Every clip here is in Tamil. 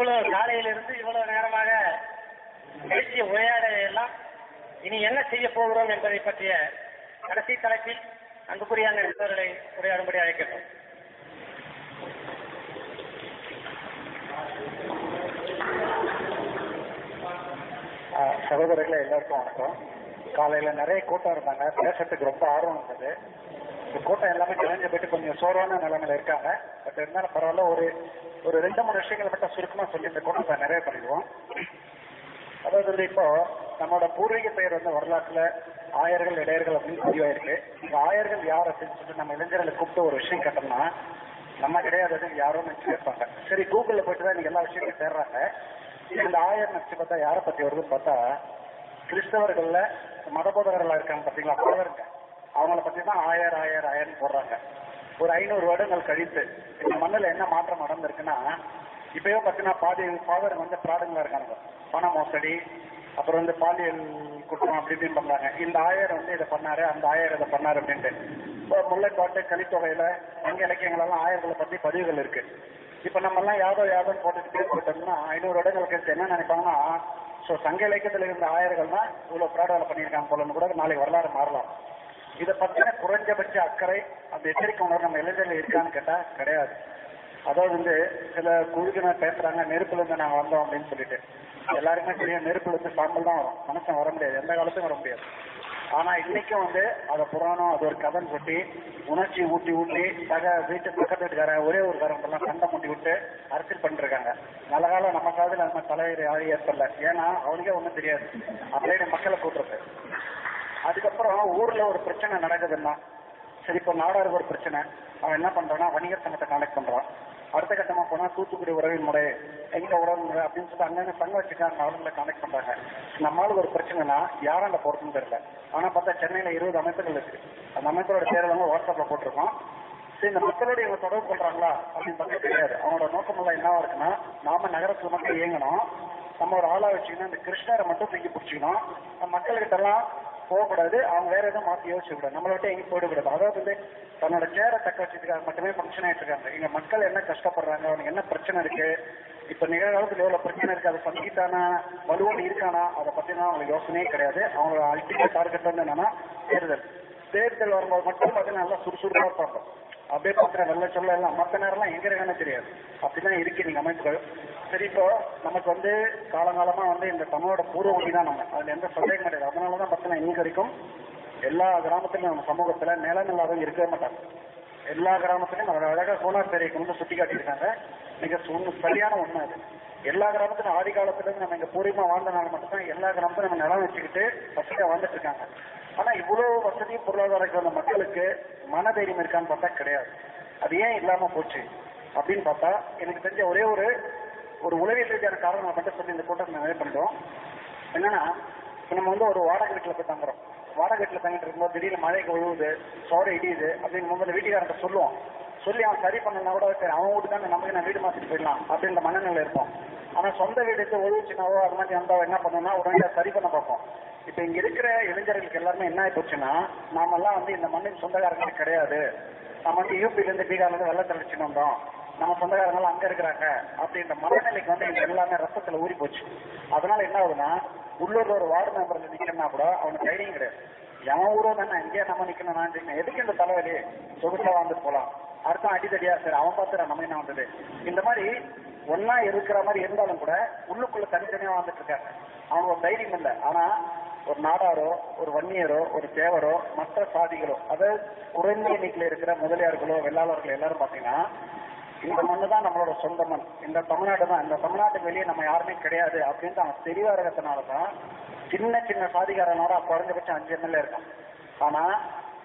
இவ்வளவு காலையிலிருந்து இவ்வளவு நேரமாக பேசிய உரையாடலை எல்லாம் இனி என்ன செய்ய போகிறோம் என்பதை பற்றிய கடைசி தலைப்பில் அன்புக்குரிய நண்பர்களை உரையாடும்படி அழைக்கிறோம் ஆஹ் எல்லாருக்கும் வணக்கம். காலையில நிறைய கூட்டம் இருந்தாங்க. பேசுறதுக்கு ரொம்ப ஆர்வம் இருந்தது. இந்த கூட்டம் எல்லாமே கிளஞ்சு போயிட்டு கொஞ்சம் சோர்வான நிலைமையில இருக்காங்க. பட் இருந்தாலும் பரவாயில்ல ஒரு ஒரு ரெண்டு மூணு விஷயங்களை மட்டும் சுருக்கமா சொல்லி இந்த கூட்டத்தை நிறைய பண்ணிடுவோம். அதாவது வந்து இப்போ நம்மளோட பூர்வீக பெயர் வந்து வரலாற்றுல ஆயர்கள் இடையர்கள் அப்படின்னு பதிவாயிருக்கு. இந்த ஆயர்கள் யார் அப்படின்னு சொல்லிட்டு நம்ம இளைஞர்களை கூப்பிட்டு ஒரு விஷயம் கேட்டோம்னா நம்ம கிடையாது அது யாரோ நினைச்சு கேட்பாங்க. சரி கூகுள்ல போயிட்டு தான் எல்லா விஷயத்தையும் தேடுறாங்க. இந்த ஆயர் நினைச்சு பார்த்தா யாரை பத்தி வருதுன்னு பார்த்தா கிறிஸ்தவர்கள்ல மதபோதகர்களா இருக்காங்க பாத்தீங்களா பலருங்க. அவங்கள பத்தி தான் ஆயர் ஆயர் ஆயர்னு போடுறாங்க. ஒரு ஐநூறு வருடங்கள் கழித்து இந்த மண்ணில் என்ன மாற்றம் நடந்திருக்குன்னா இப்பயோ பார்த்தீங்கன்னா பாதி ஃபாதர் வந்து பிராடுங்களா இருக்காங்க. பண மோசடி அப்புறம் வந்து பாலியல் குற்றம் அப்படி இப்படின்னு பண்றாங்க. இந்த ஆயர் வந்து இதை பண்ணாரு அந்த ஆயர் இதை பண்ணாரு அப்படின்ட்டு. முல்லைப்பாட்டு கலித்தொகையில அங்க இலக்கியங்களெல்லாம் ஆயர்களை பத்தி பதிவுகள் இருக்கு. இப்ப நம்ம எல்லாம் யாதோ யாதோ போட்டுட்டு பேர் போட்டோம்னா ஐநூறு வருடங்கள் கழிச்சு என்ன நினைப்பாங்கன்னா சோ சங்க இலக்கியத்துல இருந்த ஆயர்கள்னா இவ்வளவு பிராடங்களை பண்ணியிருக்காங்க போலன்னு கூட நாளைக்கு வரலாறு மாறலாம். இதை பத்தின குறைஞ்சபட்ச அக்கறை அந்த எச்சரிக்கை உணர்வு நம்ம இளைஞர்கள் இருக்கான்னு கேட்டா கிடையாது. அதாவது வந்து சில குழுக்கினர் பேசுறாங்க நெருப்புல இருந்து நாங்க வந்தோம் அப்படின்னு சொல்லிட்டு. எல்லாருமே தெரியும் நெருப்புல இருந்து சாம்பல் தான் வரும். மனுஷன் வர முடியாது. எந்த காலத்துக்கும் வர முடியாது. ஆனா இன்னைக்கும் வந்து அதை புராணம் அது ஒரு கதன் கொட்டி உணர்ச்சி ஊட்டி ஊட்டி சக வீட்டு பக்கத்து வீட்டுக்காரன் ஒரே ஒரு காரங்க எல்லாம் சண்டை முட்டி விட்டு அரசியல் பண்ணிட்டு இருக்காங்க நல்ல காலம் நம்ம காலத்துல நம்ம தலைவர் யாரும் ஏற்படல ஏன்னா அவனுக்கே ஒண்ணும் தெரியாது. அப்படியே மக்களை கூட்டுறது. அதுக்கப்புறம் ஊர்ல ஒரு பிரச்சனை நடக்குதுன்னா சரி இப்போ நாடாருக்கு ஒரு பிரச்சனை. அவன் என்ன பண்றான்னா வணிகர் சங்கத்தை கான்டாக்ட் பண்றான். அடுத்த கட்டமா போனா தூத்துக்குடி உறவின் முறை எங்க உறவு முறை அப்படின்னு சொல்லிட்டு அங்கங்க சங்கம் வச்சுக்காங்க அவங்களை கான்டாக்ட் பண்றாங்க. நம்மளுக்கு ஒரு பிரச்சனைனா யாராண்ட போறதுன்னு தெரியல. ஆனா பார்த்தா சென்னையில இருபது அமைப்புகள் இருக்கு. அந்த அமைப்புகளோட பேர் வாட்ஸ்அப்ல போட்டிருக்கோம். சரி இந்த மக்களோட இவங்க தொடர்பு பண்றாங்களா அப்படின்னு பார்த்தா கிடையாது. அவனோட நோக்கம் எல்லாம் என்னவா இருக்குன்னா நாம நகரத்துல மட்டும் இயங்கணும். நம்ம ஒரு ஆளா வச்சுக்கணும் இந்த கிருஷ்ணரை மட்டும் தூக்கி பிடிச்சிக்கணும். மக்கள்கிட்ட எல்லாம் போகக்கூடாது. அவங்க வேற எதுவும் மாத்தி யோசிக்க கூடாது நம்மளோட விட்டு எங்கேயும் போயிடக்கூடாது. அதாவது வந்து தன்னோட சேரை தக்க வச்சதுக்காக மட்டுமே ஃபங்க்ஷன் ஆயிட்டு இருக்காங்க. இங்க மக்கள் என்ன கஷ்டப்படுறாங்க? அவனுக்கு என்ன பிரச்சனை இருக்கு? இப்ப நிகழ்காலத்துல எவ்வளவு பிரச்சனை இருக்கு? அதை சந்தித்தானா வலுவோடு இருக்கானா? அதை பத்தினா அவங்களுக்கு யோசனையே கிடையாது. அவங்களோட அல்டிமேட் டார்கெட் வந்து என்னன்னா தேர்தல். தேர்தல் வரும்போது மட்டும் பார்த்தீங்கன்னா நல்லா சுறுசுறுப்பா இருப்பாங்க அப்படியே பார்க்குற வெள்ள சொல்ல எல்லாம். மற்ற நேரம்லாம் எங்க இருக்கான்னு தெரியாது. அப்படிதான் இருக்கு நீங்க அமைப்புகள். சரி இப்போ நமக்கு வந்து காலங்காலமா வந்து இந்த தமிழோட பூர்வ தான் நம்ம. அதுல எந்த சந்தேகம் கிடையாது. அதனாலதான் பார்த்தீங்கன்னா இன்னைக்கு வரைக்கும் எல்லா கிராமத்திலும் நம்ம சமூகத்துல நிலம் இல்லாதவங்க இருக்கவே மாட்டாங்க. எல்லா கிராமத்திலும் நம்ம அழகா சோலார் பேரை கொண்டு சுட்டி காட்டியிருக்காங்க. மிக சு- சரியான ஒண்ணு அது. எல்லா கிராமத்திலும் ஆதி காலத்துல இருந்து நம்ம இங்க பூர்வமா வாழ்ந்தனால மட்டும்தான் எல்லா கிராமத்திலும் நம்ம நிலம் வச்சுக்கிட்டு வசதியா வாழ்ந்துட்டு இருக்காங்க. ஆனா இவ்வளவு வசதியும் பொருளாதாரம் வந்த மக்களுக்கு மனதைரியம் இருக்கான்னு பார்த்தா கிடையாது. அது ஏன் இல்லாம போச்சு? அப்படின்னு பார்த்தா எனக்கு தெரிஞ்ச ஒரே ஒரு ஒரு உளவியல் ரீதியான காரணம் மட்டும் சொல்லி இந்த கூட்டத்தை நிறைய பண்ணிட்டோம். என்னன்னா நம்ம வந்து ஒரு வாடகை வீட்டுல போய் தங்குறோம். வாடகை வீட்டுல தங்கிட்டு இருக்கும்போது திடீர்னு மழைக்கு விழுவுது சோற இடியுது அப்படின்னு முதல்ல வீட்டுக்காரங்க சொல்லுவோம். சொல்லி அவன் சரி பண்ணனா கூட சரி அவன் வீட்டு தானே நமக்கு நான் வீடு மாத்திட்டு போயிடலாம் அப்படின்ற மனநிலை இருப்போம். ஆனா சொந்த வீடு எடுத்து ஒழுச்சுனாவோ அது மாதிரி வந்தா என்ன பண்ணோம்னா உடனே சரி பண்ண பார்ப்போம். இப்ப இங்க இருக்கிற இளைஞர்களுக்கு எல்லாருமே என்ன ஆகி போச்சுன்னா நாமெல்லாம் வந்து இந்த மண்ணின் சொந்தக்காரங்களே கிடையாது. நம்ம வந்து யூபில இருந்து பீகார்ல இருந்து வெள்ளத்தில் அடிச்சுட்டு வந்தோம். நம்ம சொந்தக்காரங்க எல்லாம் அங்க இருக்கிறாங்க. அப்படின்ற மனநிலைக்கு வந்து இங்க எல்லாமே ரத்தத்துல ஊறி போச்சு. அதனால என்ன ஆகுதுன்னா உள்ளூர்ல ஒரு வார்டு மெம்பர்ல நிக்கணும்னா கூட அவனுக்கு தைரியம் கிடையாது. எவன் ஊரோ தானே இங்கே நம்ம நிக்கணும் எதுக்கு இந்த தலைவலி? சொகுசா வாழ்ந்துட்டு போலாம். அடுத்த அடித்தடியா சரி அவன் பார்த்து நம்ம என்ன வந்தது இந்த மாதிரி ஒன்னா இருக்கிற மாதிரி இருந்தாலும் கூட உள்ளுக்குள்ள தனித்தனியா வாழ்ந்துட்டு இருக்காங்க. அவங்க ஒரு தைரியம் இல்லை. ஆனா ஒரு நாடாரோ ஒரு வன்னியரோ ஒரு தேவரோ மற்ற சாதிகளோ அதாவது குறைந்த எண்ணிக்கையில் இருக்கிற முதலியார்களோ வெள்ளாளர்களோ எல்லாரும் பாத்தீங்கன்னா இந்த மண்ணு தான் நம்மளோட சொந்த மண். இந்த தமிழ்நாடு தான் இந்த தமிழ்நாட்டுக்கு வெளியே நம்ம யாருமே கிடையாது அப்படின்னு அவன் தெளிவா இருக்கிறதுனாலதான் சின்ன சின்ன சாதிகாரனோட குறைஞ்சபட்சம் அஞ்சு எம்எல்ஏ இருக்கான். ஆனா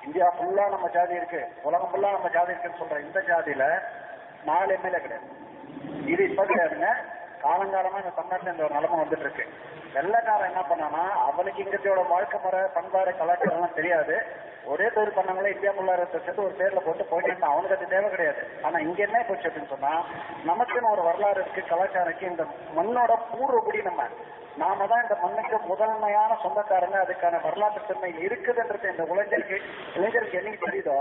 இந்தியா ஃபுல்லா நம்ம ஜாதி இருக்கு. உலகம் ஃபுல்லா நம்ம ஜாதி இருக்குன்னு சொல்ற இந்த ஜாதியில நாலு எம்எல்ஏ கிடையாது. இது இப்ப கிடையாதுங்க. காலங்காலமா இந்த தமிழ்நாட்டுல இந்த ஒரு நிலைமை வந்துட்டு இருக்கு வெள்ளக்காரன் என்ன பண்ணானா அவனுக்கு இங்கத்தையோட வாழ்க்கை முறை பண்பாடு கலாச்சாரம் எல்லாம் தெரியாது. ஒரே தொழில் பண்ணவங்களே இந்தியா முள்ளார சேர்த்து ஒரு பேர்ல போட்டு போயிட்டு அவனுக்கு அது தேவை கிடையாது. ஆனா இங்க என்ன போச்சு அப்படின்னு சொன்னா நமக்குன்னு ஒரு வரலாறு இருக்கு கலாச்சாரக்கு இந்த மண்ணோட பூர்வப்படி நம்ம. நாம தான் இந்த மண்ணுக்கு முதன்மையான சொந்தக்காரங்க அதுக்கான வரலாற்று தன்மை இருக்குதுன்றது இந்த இளைஞருக்கு இளைஞருக்கு என்னைக்கு தெரியுதோ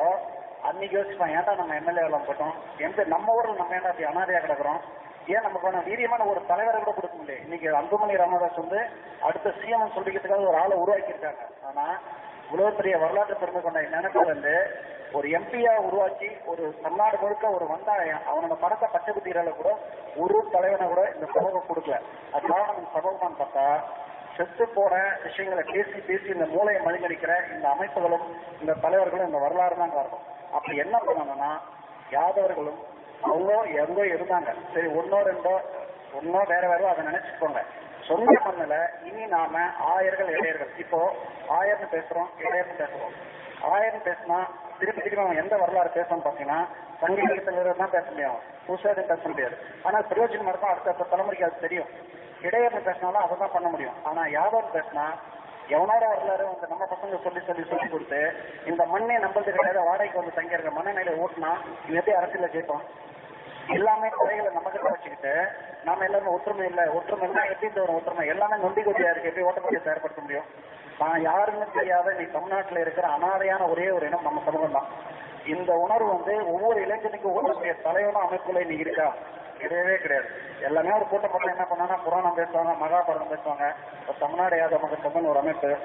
அன்னைக்கு யோசிப்பான் ஏன்டா நம்ம எம்எல்ஏ எல்லாம் போட்டோம் எந்த நம்ம ஊர்ல நம்ம ஏன்டா அப்படி அனாதையா கிடக்குறோம்? ஏன் நமக்கான வீரியமான ஒரு தலைவரை கூட கொடுக்க முடியல. இன்னைக்கு அன்புமணி ராமதாஸ் வந்து அடுத்த சிஎம் சொல்லிக்கிறதுக்காக ஒரு ஆளை உருவாக்கியிருக்காங்க. ஆனா இவ்வளவு பெரிய வரலாற்று பெருமை கொண்ட நினைப்பு வந்து ஒரு எம்பியா உருவாக்கி ஒரு தமிழ்நாடு முழுக்க ஒரு வந்தாயம் அவனோட படத்தை பச்சை குத்திரால கூட ஒரு தலைவனை கூட இந்த சமூகம் கொடுக்கல. அது காரணம் இந்த பார்த்தா செத்து போன விஷயங்களை பேசி பேசி இந்த மூளையை மழுங்கடிக்கிற இந்த அமைப்புகளும் இந்த தலைவர்களும் இந்த வரலாறு தான் காரணம் அப்படி என்ன பண்ணணும்னா யாதவர்களும் அவங்க எங்கோ இருந்தாங்க சரி ஒன்னோ ரெண்டோ ஒன்னோ வேற வேறோ அதை நினைச்சுக்கோங்க. சொந்த மண்ணுல இனி நாம ஆயர்கள் இளையர்கள். இப்போ ஆயர்னு பேசுறோம் இடையர்னு பேசுறோம் ஆயர்னு பேசினா திருப்பி திருப்பி அவன் எந்த வரலாறு பேசணும்னு பாத்தீங்கன்னா சங்க இலக்கியத்தில் தான் பேச முடியும். புதுசாக பேச முடியாது. ஆனா பிரயோஜனம் மட்டும் அடுத்த அடுத்த தலைமுறைக்கு அது தெரியும். இடையர்னு பேசினாலும் அதை தான் பண்ண முடியும். ஆனா யாதவன் பேசினா எவனோட வரலாறு வந்து நம்ம பசங்க சொல்லி சொல்லி சொல்லி கொடுத்து இந்த மண்ணே நம்பது கிடையாது வாடகைக்கு வந்து தங்கி இருக்க மனநிலை ஓட்டுனா இது எப்படி அரசியல ஜெயிப்போம்? எல்லாமே குறைகளை நம்ம கிட்ட வச்சுக்கிட்டு நாம எல்லாமே ஒற்றுமை இல்லை. ஒற்றுமை இல்ல எப்படி இந்த ஒரு ஒற்றுமை? எல்லாமே நொண்டி கொட்டியா இருக்கு. எப்படி ஓட்டப்படியை செயற்படுத்த முடியும்? நான் யாருன்னு தெரியாத நீ தமிழ்நாட்டுல இருக்கிற அனாதையான ஒரே ஒரு இனம் நம்ம சமூகம் தான். இந்த உணர்வு வந்து ஒவ்வொரு இளைஞனுக்கும் உங்களுடைய தலைவனும் அமைப்புல நீ இருக்கா? கிடையவே கிடையாது. எல்லாமே ஒரு கூட்டம் போட்டு என்ன பண்ணாங்கன்னா புராணம் பேசுவாங்க மகாபாரதம் பேசுவாங்க. இப்ப தமிழ்நாடு யாத மக்கள் ஒரு அமைப்பு.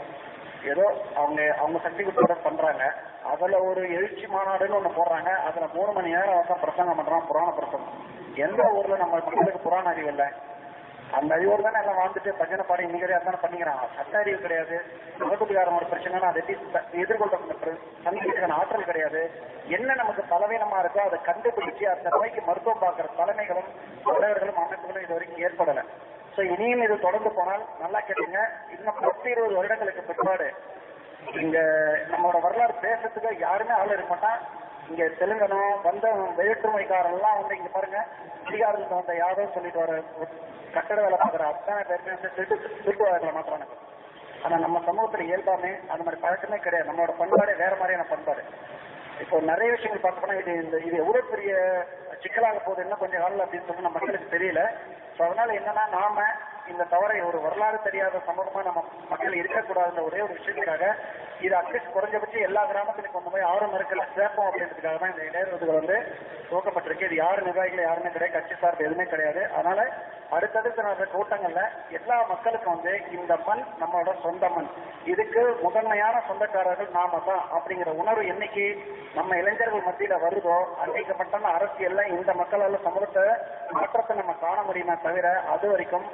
ஏதோ அவங்க அவங்க சக்தி கொடுத்தத பண்றாங்க. அதுல ஒரு எழுச்சி மாநாடுன்னு ஒண்ணு போடுறாங்க. அதுல மூணு மணி நேரம் பிரசங்கம் பண்றான் புராண பிரசங்கம். எந்த ஊர்ல நம்ம மக்களுக்கு புராண அறிவு இல்லை? அந்த அறிவோடு தானே எல்லாம் வாழ்ந்துட்டு பஜனை பாடி நிகழ்ச்சியா தானே பண்ணிக்கிறாங்க. சட்ட அறிவு கிடையாது. முகத்துக்காரன் ஒரு பிரச்சனைனா அதை எப்படி எதிர்கொள்ள சந்திக்கிறதுக்கான ஆற்றல் கிடையாது. என்ன நமக்கு பலவீனமா இருக்கோ அதை கண்டுபிடிச்சு அந்த நோய்க்கு மருத்துவம் பார்க்கிற தலைமைகளும் தலைவர்களும் அமைப்புகளும் இது வரைக்கும் ஏற்படல. சோ இனியும் இது தொடர்ந்து போனால் நல்லா கேட்டீங்க. இன்னும் பத்து இருபது வருடங்களுக்கு பிற்பாடு இங்க நம்மளோட வரலாறு பேசுறதுக்கு யாருமே ஆள் இருக்க மாட்டான். இங்க தெலுங்கனா வந்த வேற்றுமைக்காரன் எல்லாம் வந்து இங்க பாருங்க அதிகாரத்துக்கு வந்த யாதவ் சொல்லிட்டு வர கட்டட வேலை பார்க்குற அத்தனை பேருமே வந்து திருட்டு திருட்டுவாதிகளை மாத்திரானுங்க ஆனா நம்ம சமூகத்துல இயல்பாமே அந்த மாதிரி பழக்கமே கிடையாது. நம்மளோட பண்பாடே வேற மாதிரியான பண்பாடு. இப்போ நிறைய விஷயங்கள் பார்த்தோம்னா இது இந்த இது எவ்வளவு பெரிய சிக்கலாக போகுது என்ன கொஞ்சம் காலம் அப்படின்னு சொல்லி நம்ம மக்களுக்கு தெரியல. ஸோ அதனால என்னன்னா நாம இந்த தவறை ஒரு வரலாறு தெரியாத சமூகமா நம்ம மக்கள் இருக்கக்கூடாதுன்ற ஒரே ஒரு விஷயத்துக்காக இது அட்லீஸ்ட் குறைஞ்சபட்சம் எல்லா கிராமத்துக்கும் கொண்டு போய் ஆர்வம் இருக்கல சேர்ப்போம் அப்படின்றதுக்காக தான் இந்த இடையறுவதுகள் வந்து துவக்கப்பட்டிருக்கு. இது யாரு நிர்வாகிகள் யாருமே கிடையாது. கட்சி சார்பு எதுவுமே கிடையாது. அதனால அடுத்தடுத்த நடந்த கூட்டங்கள்ல எல்லா மக்களுக்கும் வந்து இந்த மண் நம்மளோட சொந்த மண். இதுக்கு முதன்மையான சொந்தக்காரர்கள் நாம தான் அப்படிங்கிற உணர்வு என்னைக்கு நம்ம இளைஞர்கள் மத்தியில வருதோ அன்றைக்கு மட்டும் அரசியல்ல இந்த மக்களால் சமூகத்தை மாற்றத்தை நம்ம காண முடியுமே தவிர அது வரைக்கும்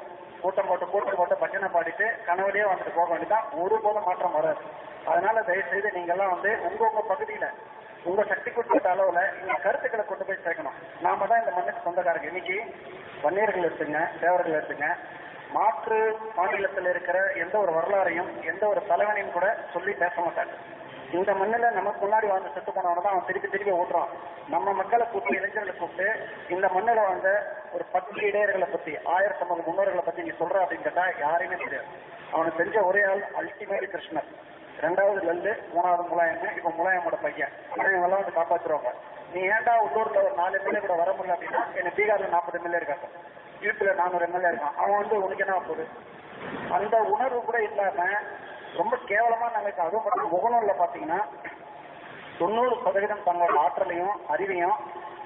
கூட்டம் போட்டு கூட்டம் போட்டு பஜனை பாடிட்டு கனவுலயே வந்துட்டு போக வேண்டியதான் போல மாற்றம் வராது. அதனால தயவு செய்து நீங்க எல்லாம் வந்து உங்க உங்க பகுதியில உங்க சக்தி கொடுத்த அளவுல இந்த கருத்துக்களை கொண்டு போய் சேர்க்கணும். நாம தான் இந்த மண்ணுக்கு சொந்தக்காரங்க. இன்னைக்கு வன்னியர்கள் எடுத்துங்க தேவர்கள் எடுத்துங்க. மாற்று மாநிலத்தில் இருக்கிற எந்த ஒரு வரலாறையும் எந்த ஒரு தலைவனையும் கூட சொல்லி பேச மாட்டாங்க. இந்த மண்ணுல நமக்கு முன்னாடி வாழ்ந்து செத்து போனவன தான் அவன் திருப்பி திருப்பி ஓட்டுறான். நம்ம மக்களை கூப்பிட்டு இளைஞர்களை கூப்பிட்டு இந்த மண்ணுல வாழ்ந்த ஒரு பத்து இடையர்களை பத்தி ஆயிரத்தி ஐம்பது முன்னோர்களை பத்தி நீ சொல்ற அப்படின்னு கேட்டா யாரையுமே தெரியாது. அவனுக்கு தெரிஞ்ச ஒரே ஆள் அல்டிமேட் கிருஷ்ணர் ரெண்டாவது லல்லு மூணாவது முலாயம்னு இப்ப முலாயமோட பையன். ஆனா இவங்கெல்லாம் வந்து காப்பாத்துருவாங்க. நீ ஏன்டா உள்ளூர்ல ஒரு நாலு எம்எல்ஏ கூட வர முடியல அப்படின்னா எனக்கு பீகார்ல நாற்பது எம்எல்ஏ இருக்காங்க. யூபில நானூறு எம்எல்ஏ இருக்கான். அவன் வந்து உனக்கு என்ன போகுது அந்த உணர்வு கூட இல்லாம ரொம்ப கேவலமா நாங்க அதுவும் மட்டும் முகநூல்ல பாத்தீங்கன்னா தொண்ணூறு சதவீதம் தங்களோட ஆற்றலையும் அறிவையும்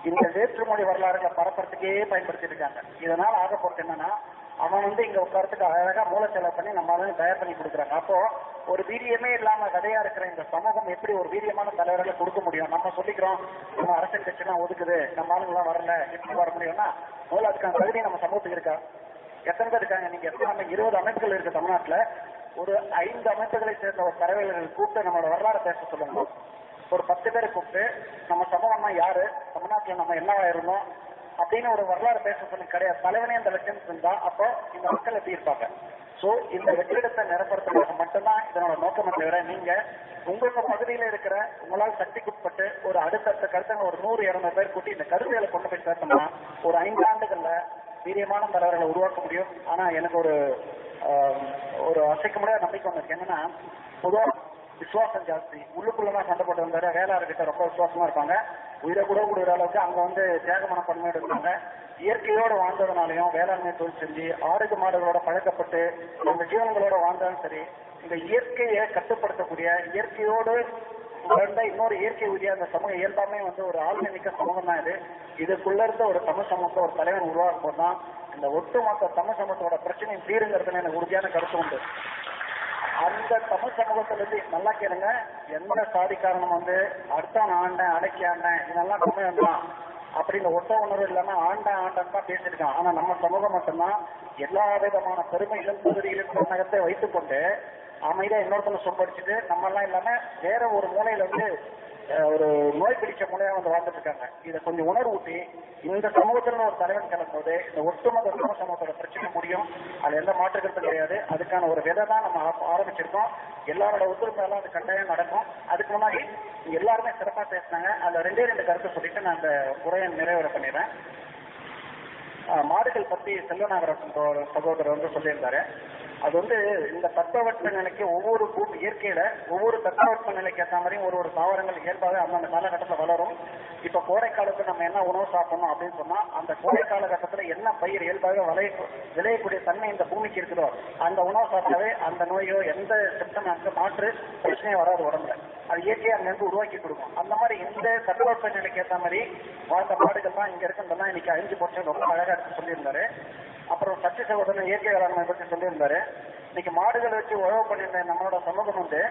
இந்த வேற்றுமொழி வரலாறுகளை பரப்புறதுக்கே பயன்படுத்திட்டு இருக்காங்க. இதனால ஆக போறது என்னன்னா அவன் வந்து இங்க உட்காரத்துக்கு அழகா மூல செலவு பண்ணி நம்ம தயார் பண்ணி கொடுக்குறாங்க. அப்போ ஒரு வீரியமே இல்லாம கதையா இருக்கிற இந்த சமூகம் எப்படி ஒரு வீரியமான தலைவர்களை கொடுக்க முடியும்? நம்ம சொல்லிக்கிறோம் நம்ம அரசியல் கட்சிலாம் ஒதுக்குது நம்ம ஆளுங்களாம் வரல எப்படி வர முடியும்னா மூல அதுக்கான தகுதி நம்ம சமூகத்துக்கு இருக்கா? எத்தனை பேர் இருக்காங்க? நீங்க எத்தனை இருபது அமைப்புகள் இருக்கு தமிழ்நாட்டுல. ஒரு ஐந்து அமைப்புகளை சேர்ந்த ஒரு தலைவர்கள் கூப்பிட்டு நம்மளோட வரலாறு பேச சொல்லுங்க. ஒரு பத்து பேரை கூப்பிட்டு நம்ம சமூகம்னா யாரு? தமிழ்நாட்டுல நம்ம என்னவா இருந்தோம் அப்படின்னு ஒரு வரலாறு பேச சொல்லி கிடையாது. தலைவனே அந்த லட்சியம் இருந்தா அப்போ இந்த மக்கள் எப்படி இருப்பாங்க? சோ இந்த வெற்றிடத்தை நிரப்புறதுக்காக மட்டும்தான் இதனோட நோக்கமே தவிர நீங்க உங்களோட பகுதியில இருக்கிற உங்களால் சக்திக்குட்பட்டு ஒரு அடுத்தடுத்த கருத்தங்க ஒரு நூறு இருநூறு பேர் கூட்டி இந்த கருத்துகளை கொண்டு போய் சேர்த்தோம்னா ஒரு ஐந்து ஆண்டுகள்ல வீரியமான தலைவர்களை உருவாக்க முடியும். ஆனா எனக்கு ஒரு ஒரு அசைக்க முடியாத நம்பிக்கை வந்திருக்கு. என்னன்னா பொதுவா விசுவாசம் ஜாஸ்தி. உள்ளுக்குள்ளதான் சண்டை போட்டு வந்தாரு. வேளாளர்கிட்ட ரொம்ப விசுவாசமா இருப்பாங்க. உயிரை கூட கொடுக்குற அளவுக்கு அங்க வந்து தியாக மனப்பான்மையோடு இருக்காங்க இயற்கையோட வாழ்ந்ததுனாலையும் வேளாண்மை தொழில் செஞ்சு ஆடுக்கு மாடுகளோட பழக்கப்பட்டு அந்த ஜீவனங்களோட வாழ்ந்தாலும் சரி இந்த இயற்கையை கட்டுப்படுத்தக்கூடிய இயற்கையோடு வளர்ந்த இன்னொரு இயற்கை உரியா அந்த சமூக இயல்பாமே வந்து ஒரு ஆளுமை மிக்க சமூகம் தான் இது. இதுக்குள்ள இருந்த ஒரு தமிழ் சமூகத்தை ஒரு தலைவன் உருவாக்கும் தான் இந்த ஒட்டுமொத்த தமிழ் சமூகத்தோட பிரச்சனையும் தீருங்கிறதுல எனக்கு உறுதியான கருத்து உண்டு. அந்த தமிழ் சமூகத்திலிருந்து நல்லா கேளுங்க. எந்த சாதி காரணம் வந்து அடுத்தவன் ஆண்டேன் அடக்கி ஆண்டேன் இதெல்லாம் தமிழன் தான். அப்படின்னு ஒட்ட உணர்வு இல்லாம ஆண்ட ஆண்டன் தான் பேசியிருக்கான். ஆனா நம்ம சமூகம் மட்டும்தான் எல்லா விதமான பெருமைகளும் பகுதிகளும் தன்னகத்தை வைத்துக்கொண்டு அமைதியா இன்னொருத்தனை சொம்படிச்சுட்டு நம்ம எல்லாம் இல்லாம வேற ஒரு மூலையில வந்து ஒரு நோய் பிடிச்ச மூலையா வந்து வாழ்ந்துட்டு இருக்காங்க இதை கொஞ்சம் உணர்வு ஊட்டி இந்த சமூகத்துல ஒரு தலைவன் கிளம்பும்போது இந்த ஒட்டுமொத்த குடும்ப சமூகத்தோட பிரச்சனை முடியும். அது எந்த மாற்றுக்கிறது கிடையாது. அதுக்கான ஒரு விதை தான் நம்ம ஆரம்பிச்சிருக்கோம். எல்லாரோட ஒத்துழைப்பாலும் அது கட்டாயம் நடக்கும். அதுக்கு முன்னாடி எல்லாருமே சிறப்பா பேசினாங்க. அதுல ரெண்டே ரெண்டு கருத்து சொல்லிட்டு நான் அந்த உரையை நிறைவேற பண்ணிடுறேன். மாடுகள் பத்தி செல்வநாகரன் சகோதரர் வந்து சொல்லியிருந்தாரு. அது வந்து இந்த தட்பவெட்ப நிலைக்கு ஒவ்வொரு பூமி இயற்கையில ஒவ்வொரு தட்பவெட்ப நிலைக்கு ஏற்ற மாதிரியும் ஒரு ஒரு தாவரங்கள் இயல்பாகவே அந்தந்த காலகட்டத்தில் வளரும். இப்ப கோடை காலத்துல நம்ம என்ன உணவு சாப்பிடணும் அப்படின்னு சொன்னா அந்த கோடை காலகட்டத்துல என்ன பயிர் இயல்பாக விளைய விளையக்கூடிய தன்மை இந்த பூமிக்கு இருக்குதோ அந்த உணவு சாப்பிட்டாவே அந்த நோயோ எந்த சிம்டம் அந்த மாற்று பிரச்சனையும் வராது உடம்புல. அது இயற்கையா அங்கிருந்து உருவாக்கி கொடுக்கும். அந்த மாதிரி இந்த தட்பவெப்ப நிலைக்கு ஏற்ற மாதிரி வாழ்ந்த மாடுகள் தான் இங்க இருக்குன்றதான் இன்னைக்கு அழிஞ்சு போச்சு ரொம்ப அழகா எடுத்து சொல்லியிருந்தாரு. அப்புறம் சத்திய சகோதரன் இயற்கை வேளாண்மை பற்றி சொல்லியிருந்தாரு. இன்னைக்கு மாடுகள் வச்சு உழவு பண்ணியிருந்த நம்மளோட சமூகம் வந்து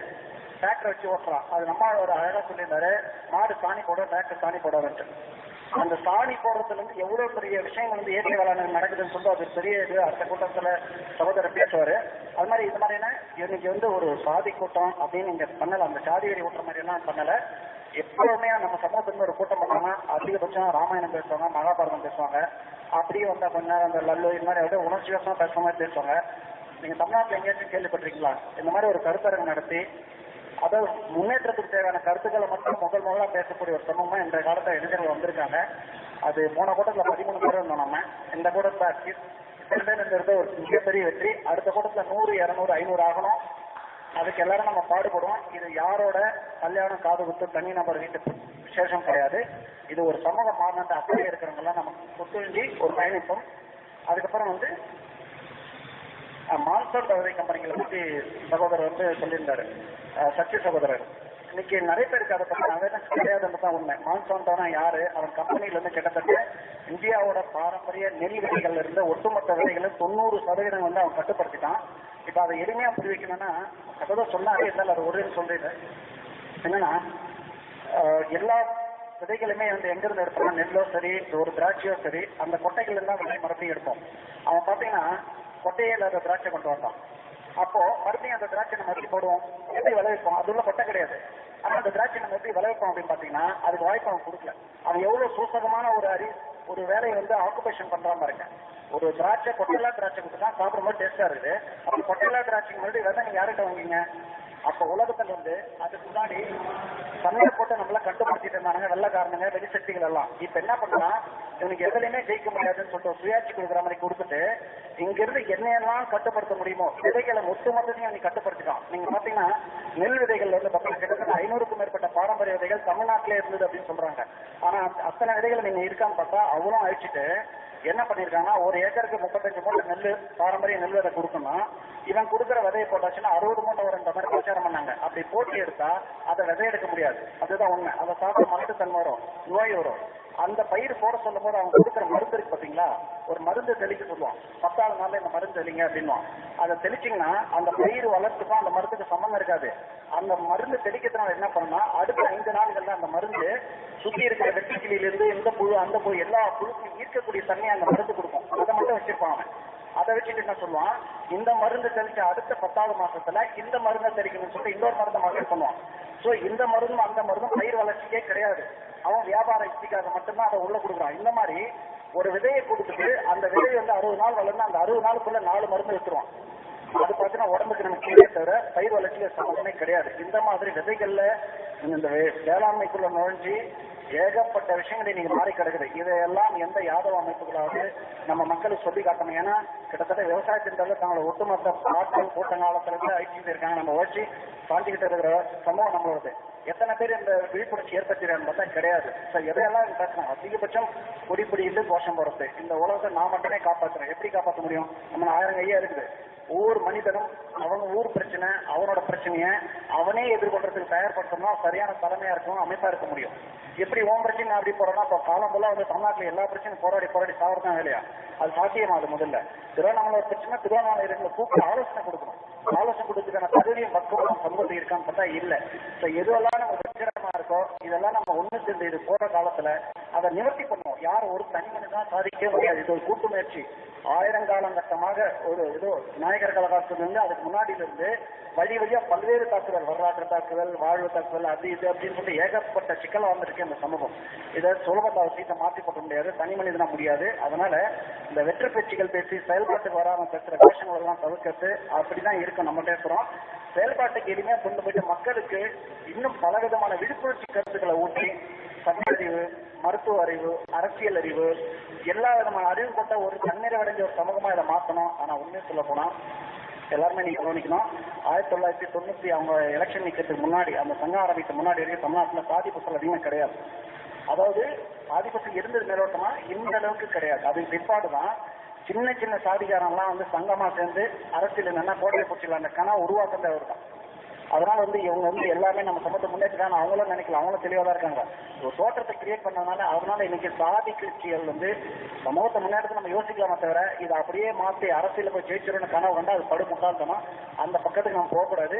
டிராக்டர் வச்சு ஓட்டலாம். அது நம்ம ஒரு அழகா சொல்லியிருந்தாரு. மாடு சாணி போட டிராக்டர் சாணி போடாதுன்ட்டு அந்த சாணி போடுறதுல இருந்து எவ்வளவு பெரிய விஷயங்கள் வந்து இயற்கை வேளாண்மை நடக்குதுன்னு சொல்லிட்டு அது பெரிய இது அடுத்த கூட்டத்துல சகோதரர் பேசுவாரு. அது மாதிரி இது மாதிரியான இன்னைக்கு வந்து ஒரு சாதி கூட்டம் அப்படின்னு இங்க பண்ணல. அந்த சாதி வெறி ஓட்டுற மாதிரி எல்லாம் பண்ணல. எப்பவுமே நம்ம சமூகத்துல ஒரு கூட்டம் பண்ணாங்கன்னா அதிகபட்சம் ராமாயணம் பேசுவாங்க மகாபாரதம் பேசுவாங்க. அப்படியே வந்தா கொஞ்ச நேரம் அந்த லல்லு இது மாதிரி அப்படியே உணர்ச்சி வசமா பேசுற மாதிரி பேசுவாங்க. நீங்க தமிழ்நாட்டுல எங்கேயாச்சும் கேள்விப்பட்டிருக்கீங்களா? இந்த மாதிரி ஒரு கருத்தரங்கு நடத்தி அதாவது முன்னேற்றத்துக்கு தேவையான கருத்துக்களை மட்டும் முதல் முதலா பேசக்கூடிய ஒரு சமூகமா இந்த காலத்துல இளைஞர்கள் வந்திருக்காங்க. அது போன கூட்டத்துல பதிமூணு பேர் இருந்தோம் நம்ம. இந்த கூட்டத்துல இருந்த ஒரு மிகப்பெரிய வெற்றி. அடுத்த கூட்டத்துல நூறு இருநூறு ஐநூறு ஆகணும். அதுக்கு எல்லாரும் நம்ம பாடுபடுவோம். இது யாரோட கல்யாணம் காது குத்து தனி நபர் வீட்டு விசேஷம் கிடையாது. இது ஒரு சமூக மாநாட்டு அப்படியே இருக்கிறவங்கலாம் நமக்கு நம்ம ஒரு பயணிப்போம். அதுக்கப்புறம் வந்து மான்சர் பகுதி கம்பெனிகளை பத்தி சகோதரர் வந்து சொல்லியிருந்தாரு. அஹ் சகோதரர். இன்னைக்கு நிறைய பேருக்கு அதை பத்தி அவேர்னஸ் கிடையாதுன்னு தான் உண்மை. மான்சான்டோனா யாரு? அவன் கம்பெனில இருந்து கிட்டத்தட்ட இந்தியாவோட பாரம்பரிய நெல் விதைகள்ல இருந்து ஒட்டுமொத்த விதைகளை தொண்ணூறு சதவீதம் வந்து அவன் கட்டுப்படுத்திட்டான். இப்ப அதை எளிமையா புரிவிக்கணும்னா வைக்கணும்னா சகோதரர் சொன்னாரே இருந்தாலும் அது ஒரு சொல்றேன் என்னன்னா எல்லா விதைகளுமே வந்து எங்க இருந்து எடுப்போம் நெல்லோ சரி ஒரு திராட்சையோ சரி அந்த கொட்டைகள் இருந்தா விலை மறுபடியும் எடுப்போம். அவன் பாத்தீங்கன்னா கொட்டையே இல்லாத திராட்சை கொண்டு வந்தான் அப்போ மறுபடியும் அந்த திராட்சை நம்ம எப்படி போடுவோம்? எப்படி விளைவிப்போம்? அது உள்ள கொட்டை கிடையாது. ஆனா அந்த திராட்சை நம்ம எப்படி விளைவிப்போம் அப்படின்னு பாத்தீங்கன்னா அதுக்கு வாய்ப்பு அவன் கொடுக்கல. அவன் எவ்வளவு சூசகமான ஒரு அறி ஒரு வேலையை வந்து ஆக்குபேஷன் பண்றாம இருக்கேன் ஒரு திராட்சை கொட்டையில்லா திராட்சை கொடுத்தா சாப்பிடும்போது டேஸ்டா இருக்குது. அப்ப கொட்டையில்லா திராட்சைக்கு முன்னாடி விதை நீங்க யார்கிட்ட வாங்குவீங்க? அப்ப உலகத்துல வந்து அதுக்கு முன்னாடி சண்டையை போட்டு நம்மள கட்டுப்படுத்திட்டு இருந்தாங்க வெள்ளக்காரனுங்க வெளிசக்திகள் எல்லாம். இப்ப என்ன பண்ணா இவனுக்கு எதுலையுமே ஜெயிக்க முடியாதுன்னு சொல்லிட்டு சுயாட்சி கொடுக்குற மாதிரி கொடுத்துட்டு இங்க இருந்து என்னையெல்லாம் கட்டுப்படுத்த முடியுமோ விதைகளை மொத்த மொத்தத்தையும் நீ கட்டுப்படுத்திட்டான். நீங்க பாத்தீங்கன்னா நெல் விதைகள்ல இருந்து பாத்தீங்கன்னா கிட்டத்தட்ட ஐநூறுக்கும் மேற்பட்ட பாரம்பரிய விதைகள் தமிழ்நாட்டிலே இருந்தது அப்படின்னு சொல்றாங்க. ஆனா அத்தனை விதைகள் நீங்க இருக்கான்னு பார்த்தா அவ்வளவு அழிச்சிட்டு என்ன பண்ணிருக்காங்கன்னா ஒரு ஏக்கருக்கு முப்பத்தஞ்சு மூட்டை நெல் பாரம்பரிய நெல் விதை கொடுக்கணும் இவன் கொடுக்குற விதையை போட்டாச்சுன்னா அறுபது மூட்டை ஒரு மாதிரி பிரச்சாரம் பண்ணாங்க. அப்படி போட்டி எடுத்தா அதை விதை எடுக்க முடியாது. அதுதான் உண்மை. அதை சாப்பிட மலட்டுத்தன்மை வரும். நோய் வரும். அந்த பயிர் போட சொல்லும் போது அவங்க கொடுக்குற மருந்து இருக்கு பாத்தீங்களா? ஒரு மருந்து தெளிக்க சொல்லுவான். பத்தாவது நாள்ல இந்த மருந்து தெளிங்க அப்படின்வான் அதை தெளிச்சிங்கன்னா அந்த பயிர் வளர்த்துக்கும் அந்த மருந்துக்கு சம்மந்தம் இருக்காது. அந்த மருந்து தெளிக்கிறதுனால என்ன பண்ணா அடுத்த ஐந்து நாள்கள்ல அந்த மருந்து சுத்தி இருக்கிற வெட்டுக்கிளியிலிருந்து இந்த புழு அந்த புழு எல்லா புழுக்கும் ஈர்க்கக்கூடிய தன்மையை அந்த மருந்து கொடுக்கும். அதை மட்டும் வச்சிருப்பான் அதை வச்சுட்டு என்ன சொல்லுவான்? இந்த மருந்து தெளிச்ச அடுத்த பத்தாவது மாசத்துல இந்த மருந்தை தெளிக்கணும்னு சொல்லிட்டு இன்னொரு மருந்தை மார்க்கெட் பண்ணுவான். சோ இந்த மருந்தும் அந்த மருந்தும் பயிர் வளர்ச்சிக்கே கிடையாது. அவன் வியாபார யுக்திக்காக மட்டும்தான் அதை உள்ள கொடுக்குறான். இந்த மாதிரி ஒரு விதையை கொடுத்துட்டு அந்த விதை வந்து அறுபது நாள் வளர்ந்து அந்த அறுபது நாளுக்குள்ள நாலு மருந்து வச்சிருவான் அது பார்த்தீங்கன்னா உடம்புக்கு நமக்கு கீழே தவிர பயிர் வளர்ச்சியில சம்பந்தமே கிடையாது. இந்த மாதிரி விதைகள்ல இந்த வேளாண்மைக்குள்ள நுழைஞ்சி ஏகப்பட்ட விஷயங்களை நீங்க மாறி கிடக்குது. இதையெல்லாம் எந்த யாதவ அமைப்புகளாவது நம்ம மக்களுக்கு சொல்லி காட்டணும். ஏன்னா கிட்டத்தட்ட விவசாயத்தின் தவிர தங்களோட ஒட்டுமொத்த ஆட்கள் கூட்டங்காலத்துல இருந்து அழிச்சுட்டு இருக்காங்க. நம்ம வச்சு சாஞ்சிக்கிட்டு இருக்கிற சமூகம் நம்மளோடது. எத்தனை பேர் இந்த விழிப்புணர்ச்சி ஏற்படுத்துறான்னு பார்த்தா கிடையாது. சார் எதையெல்லாம் பேசணும்? அதிகபட்சம் பொடி இல்லை கோஷம் போறது இந்த உலகத்தை நான் மட்டுமே காப்பாற்றுறேன் எப்படி காப்பாற்ற முடியும்? நம்ம ஆயிரம் கையா இருக்குது. ஒவ்வொரு மனிதனும் அவங்க ஊர் பிரச்சனை அவனோட பிரச்சனைய அவனே எதிர்கொள்றதுக்கு தயார்படுத்தணும் சரியான தலைமையா இருக்கணும் அமைப்பா இருக்க முடியும். எப்படி ஓம் பிரச்சனை அப்படி போறோம்னா இப்போ காலம் போல வந்து தமிழ்நாட்டுல எல்லா பிரச்சனையும் போராடி போராடி சாவறதான் வேலையா? அது சாத்தியமாது முதல்ல? திருவண்ணாமலை பிரச்சனை திருவண்ணாமலை இருக்கிற கூப்பிட்டு ஆலோசனை கொடுக்கணும். ஆலோசனை கொடுத்துக்கான தகுதியும் மக்களும் சமூகத்தில் இருக்கான்னு பார்த்தா இல்ல. ஸோ எதுவெல்லாம் நம்ம வெற்றிகரமா இருக்கோ இதெல்லாம் நம்ம ஒண்ணு சேர்ந்து இது போற காலத்துல அதை நிவர்த்தி பண்ணுவோம். யாரும் ஒரு தனி மனிதன் சாதிக்க முடியாது. இது ஒரு கூட்டு முயற்சி. ஆயிரங்காலம் கட்டமாக ஒரு ஏதோ விநாயகர் கலகாசத்திலிருந்து அதுக்கு முன்னாடியில இருந்து வழி வழியா பல்வேறு தாக்குதல் வரலாற்று தாக்குதல் வாழ்வு தாக்குதல் அது இது அப்படின்னு சொல்லி ஏகப்பட்ட சிக்கல் வந்திருக்கு இந்த சமூகம். இதை சுலபத்தை இதை மாற்றி போட முடியாது தனி மனிதனா முடியாது. அதனால இந்த வெற்றி பேச்சுகள் பேசி செயல்பாட்டுக்கு வராம பேசுற கோஷங்கள் எல்லாம் தவிர்க்கிறது அப்படிதான் இருக்கும் நம்ம பேசுறோம் செயல்பாட்டுக்கு எளிமையா கொண்டு போயிட்டு மக்களுக்கு இன்னும் பலவிதமான விழிப்புணர்ச்சி கருத்துக்களை ஊட்டி சட்ட அறிவு மருத்துவ அறிவு அரசியல் அறிவு எல்லா விதமான அறிவு கொண்ட ஒரு தன்னிறைவடைஞ்ச ஒரு சமூகமா இதை மாத்தணும். ஆனா உண்மையை சொல்ல போனா எல்லாருமே நீங்க கவனிக்கணும். ஆயிரத்தி தொள்ளாயிரத்தி தொண்ணூத்தி அவங்க எலெக்ஷன் நிக்கிறதுக்கு முன்னாடி அந்த சங்கம் ஆரம்பித்த முன்னாடி வரைக்கும் தமிழ்நாட்டுல சாதி பசல் அதிகமாக கிடையாது. அதாவது ஆதிபத்தியம் இருந்தது மேலோட்டமா இந்த அளவுக்கு கிடையாது. அது பிற்பாடு தான். சின்ன சின்ன சாதிகாரம்லாம் வந்து சங்கமா சேர்ந்து அரசியல் என்னன்னா கோட்டையை பூச்சில அந்த கனவு உருவாக்குறது அவர் தான் அதனால வந்து இவங்க வந்து எல்லாமே நம்ம சமூகத்தை முன்னேற்றாங்க அவங்களும் நினைக்கல. அவங்களும் தெளிவாக தான் இருக்காங்க. ஒரு தோற்றத்தை கிரியேட் பண்ணனால அதனால இன்னைக்கு சாதி கட்சிகள் வந்து சமூகத்தை முன்னேற்றத்தை நம்ம யோசிக்கலாமே தவிர இதை அப்படியே மாத்தி அரசியல போய் ஜெயிச்சிரும்னு கனவு கண்டா அது படு முட்டாள்தனம்? அந்த பக்கத்துக்கு நம்ம போகக்கூடாது.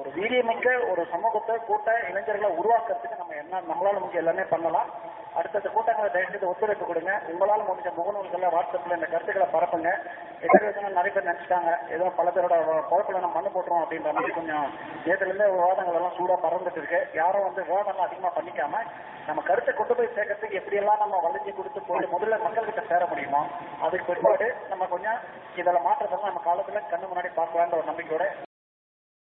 ஒரு வீரியமிக்க ஒரு சமூகத்தை கூட்ட இளைஞர்களை உருவாக்குறதுக்கு நம்ம என்ன நம்மளால முடிஞ்ச எல்லாமே பண்ணலாம். அடுத்தடுத்த கூட்டங்களை தயவுசெய்து ஒத்துழைப்பு கொடுங்க. உங்களால் முடிஞ்ச முகநூல்கள்ல வாட்ஸ்அப்ல இந்த கருத்துக்களை பரப்புங்க. எதிர்த்து நிறைய பேர் நினைச்சிட்டாங்க. ஏதோ பல பேரோட குழப்பல நம்ம மண்ணு போட்டுரும் அப்படின்ற மாதிரி கொஞ்சம் நேற்றுல விவாதங்கள் எல்லாம் சூடா பறந்துட்டு இருக்கு. யாரும் வந்து விவாதம்லாம் அதிகமா பண்ணிக்காம நம்ம கருத்தை கொண்டு போய் சேர்க்கறதுக்கு எப்படியெல்லாம் நம்ம வளைஞ்சு கொடுத்து போய் முதல்ல மக்கள்கிட்ட சேர முடியுமோ அதுக்கு பிற்பாடு நம்ம கொஞ்சம் இதில் மாற்றத்தெல்லாம் நம்ம காலத்துல கண்ணு முன்னாடி பார்க்கலான்ற ஒரு நம்பிக்கையோட